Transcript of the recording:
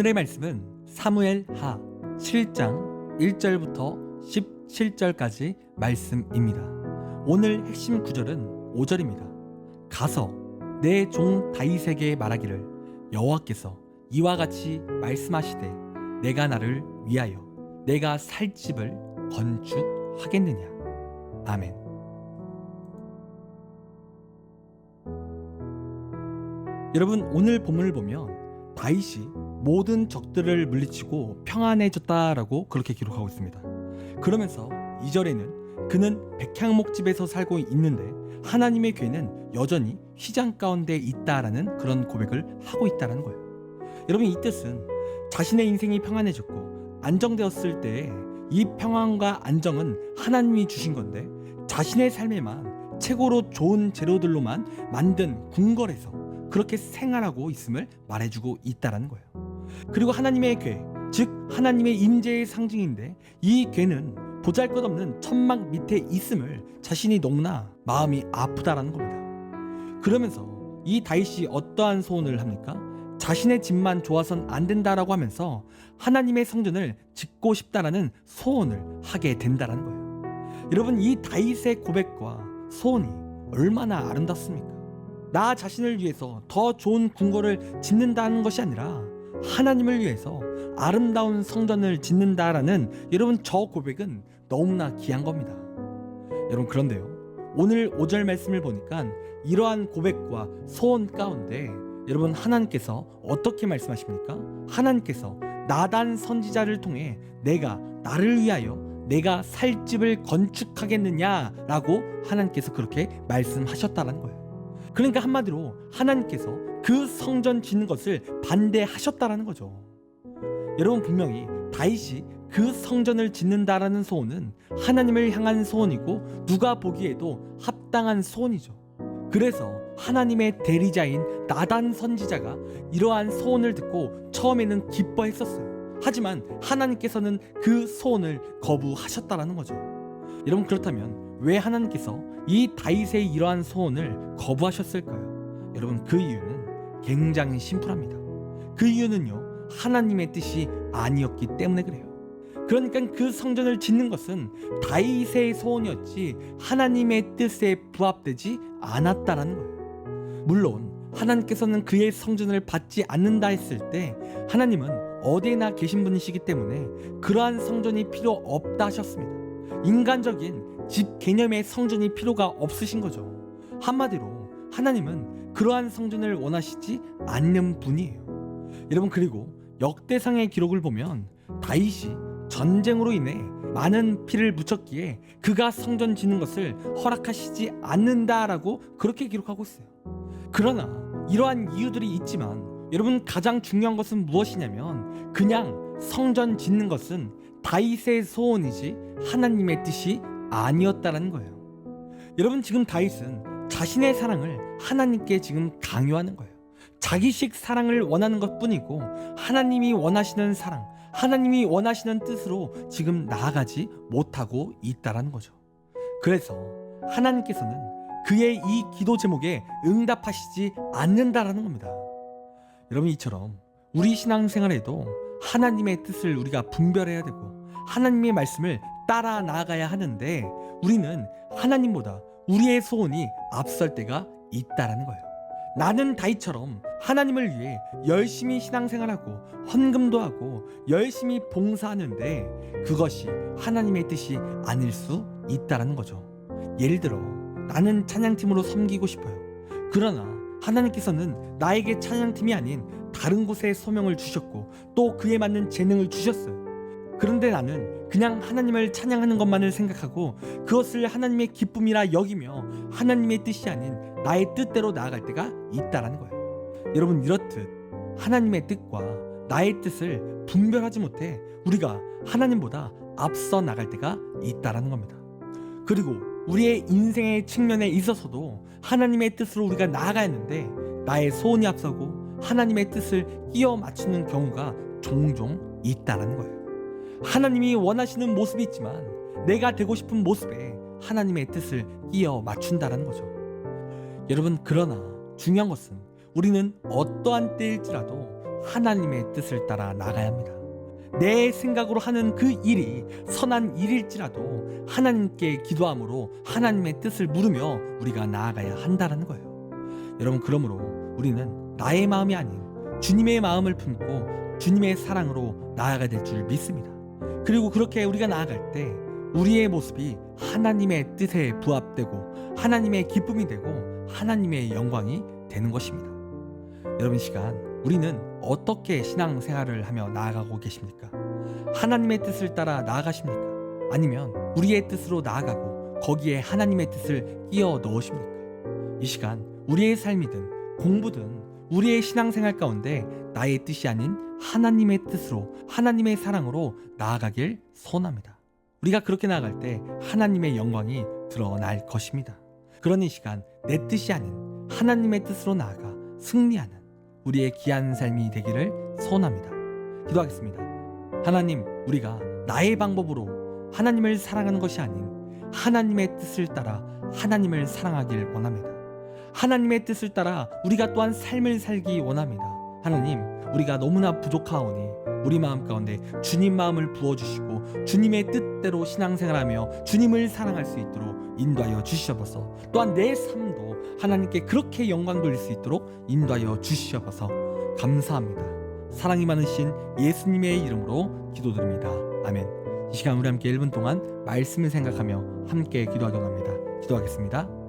오늘의 말씀은 사무엘 하 7장 1절부터 17절까지 말씀입니다. 오늘 핵심 구절은 5절입니다. 가서 내 종 다윗에게 말하기를 여호와께서 이와 같이 말씀하시되 내가 나를 위하여 내가 살 집을 건축하겠느냐. 아멘. 여러분 오늘 본문을 보면 다윗이 모든 적들을 물리치고 평안해졌다라고 그렇게 기록하고 있습니다. 그러면서 2절에는 그는 백향목집에서 살고 있는데 하나님의 괴는 여전히 휘장 가운데 있다라는 그런 고백을 하고 있다라는 거예요. 여러분 이 뜻은 자신의 인생이 평안해졌고 안정되었을 때이 평안과 안정은 하나님이 주신 건데 자신의 삶에만 최고로 좋은 재료들로만 만든 궁궐에서 그렇게 생활하고 있음을 말해주고 있다라는 거예요. 그리고 하나님의 괴, 즉 하나님의 임재의 상징인데 이 괴는 보잘것없는 천막 밑에 있음을 자신이 너무나 마음이 아프다라는 겁니다. 그러면서 이 다윗이 어떠한 소원을 합니까? 자신의 집만 좋아선 안 된다라고 하면서 하나님의 성전을 짓고 싶다라는 소원을 하게 된다라는 거예요. 여러분 이 다윗의 고백과 소원이 얼마나 아름답습니까? 나 자신을 위해서 더 좋은 궁궐을 짓는다는 것이 아니라 하나님을 위해서 아름다운 성전을 짓는다라는 여러분 저 고백은 너무나 귀한 겁니다. 여러분 그런데요. 오늘 5절 말씀을 보니까 이러한 고백과 소원 가운데 여러분 하나님께서 어떻게 말씀하십니까? 하나님께서 나단 선지자를 통해 내가 나를 위하여 내가 살 집을 건축하겠느냐라고 하나님께서 그렇게 말씀하셨다는 거예요. 그러니까 한마디로 하나님께서 그 성전 짓는 것을 반대하셨다라는 거죠. 여러분 분명히 다윗이 그 성전을 짓는다라는 소원은 하나님을 향한 소원이고 누가 보기에도 합당한 소원이죠. 그래서 하나님의 대리자인 나단 선지자가 이러한 소원을 듣고 처음에는 기뻐했었어요. 하지만 하나님께서는 그 소원을 거부하셨다라는 거죠. 여러분 그렇다면 왜 하나님께서 이 다윗의 이러한 소원을 거부하셨을까요? 여러분 그 이유는 굉장히 심플합니다. 그 이유는요 하나님의 뜻이 아니었기 때문에 그래요. 그러니까 그 성전을 짓는 것은 다윗의 소원이었지 하나님의 뜻에 부합되지 않았다라는 거예요. 물론 하나님께서는 그의 성전을 받지 않는다 했을 때 하나님은 어디에나 계신 분이시기 때문에 그러한 성전이 필요 없다 하셨습니다. 인간적인 집 개념의 성전이 필요가 없으신 거죠. 한마디로 하나님은 그러한 성전을 원하시지 않는 분이에요. 여러분 그리고 역대상의 기록을 보면 다윗이 전쟁으로 인해 많은 피를 묻혔기에 그가 성전 짓는 것을 허락하시지 않는다라고 그렇게 기록하고 있어요. 그러나 이러한 이유들이 있지만 여러분 가장 중요한 것은 무엇이냐면 그냥 성전 짓는 것은 다윗의 소원이지 하나님의 뜻이 아니었다라는 거예요. 여러분 지금 다윗은 자신의 사랑을 하나님께 지금 강요하는 거예요. 자기식 사랑을 원하는 것 뿐이고 하나님이 원하시는 사랑, 하나님이 원하시는 뜻으로 지금 나아가지 못하고 있다라는 거죠. 그래서 하나님께서는 그의 이 기도 제목에 응답하시지 않는다라는 겁니다. 여러분 이처럼 우리 신앙생활에도 하나님의 뜻을 우리가 분별해야 되고 하나님의 말씀을 따라 나아가야 하는데 우리는 하나님보다 우리의 소원이 앞설 때가 있다라는 거예요. 나는 다이처럼 하나님을 위해 열심히 신앙생활하고 헌금도 하고 열심히 봉사하는데 그것이 하나님의 뜻이 아닐 수 있다라는 거죠. 예를 들어 나는 찬양팀으로 섬기고 싶어요. 그러나 하나님께서는 나에게 찬양팀이 아닌 다른 곳에 소명을 주셨고 또 그에 맞는 재능을 주셨어요. 그런데 나는 그냥 하나님을 찬양하는 것만을 생각하고 그것을 하나님의 기쁨이라 여기며 하나님의 뜻이 아닌 나의 뜻대로 나아갈 때가 있다라는 거예요. 여러분 이렇듯 하나님의 뜻과 나의 뜻을 분별하지 못해 우리가 하나님보다 앞서 나갈 때가 있다라는 겁니다. 그리고 우리의 인생의 측면에 있어서도 하나님의 뜻으로 우리가 나아가야 하는데 나의 소원이 앞서고 하나님의 뜻을 끼워 맞추는 경우가 종종 있다라는 거예요. 하나님이 원하시는 모습이 있지만 내가 되고 싶은 모습에 하나님의 뜻을 끼워 맞춘다라는 거죠. 여러분 그러나 중요한 것은 우리는 어떠한 때일지라도 하나님의 뜻을 따라 나가야 합니다. 내 생각으로 하는 그 일이 선한 일일지라도 하나님께 기도함으로 하나님의 뜻을 물으며 우리가 나아가야 한다라는 거예요. 여러분 그러므로 우리는 나의 마음이 아닌 주님의 마음을 품고 주님의 사랑으로 나아가야 될 줄 믿습니다. 그리고 그렇게 우리가 나아갈 때 우리의 모습이 하나님의 뜻에 부합되고 하나님의 기쁨이 되고 하나님의 영광이 되는 것입니다. 여러분 이 시간 우리는 어떻게 신앙생활을 하며 나아가고 계십니까? 하나님의 뜻을 따라 나아가십니까? 아니면 우리의 뜻으로 나아가고 거기에 하나님의 뜻을 끼워 넣으십니까? 이 시간 우리의 삶이든 공부든 우리의 신앙생활 가운데 나의 뜻이 아닌 하나님의 뜻으로 하나님의 사랑으로 나아가길 소원합니다. 우리가 그렇게 나아갈 때 하나님의 영광이 드러날 것입니다. 그런 이 시간 내 뜻이 아닌 하나님의 뜻으로 나아가 승리하는 우리의 귀한 삶이 되기를 소원합니다. 기도하겠습니다. 하나님, 우리가 나의 방법으로 하나님을 사랑하는 것이 아닌 하나님의 뜻을 따라 하나님을 사랑하길 원합니다. 하나님의 뜻을 따라 우리가 또한 삶을 살기 원합니다. 하나님, 우리가 너무나 부족하오니 우리 마음 가운데 주님 마음을 부어주시고 주님의 뜻대로 신앙생활하며 주님을 사랑할 수 있도록 인도하여 주시옵소서. 또한 내 삶도 하나님께 그렇게 영광 돌릴 수 있도록 인도하여 주시옵소서. 감사합니다. 사랑이 많으신 예수님의 이름으로 기도드립니다. 아멘. 이 시간 우리 함께 1분 동안 말씀을 생각하며 함께 기도하기 원합니다. 기도하겠습니다.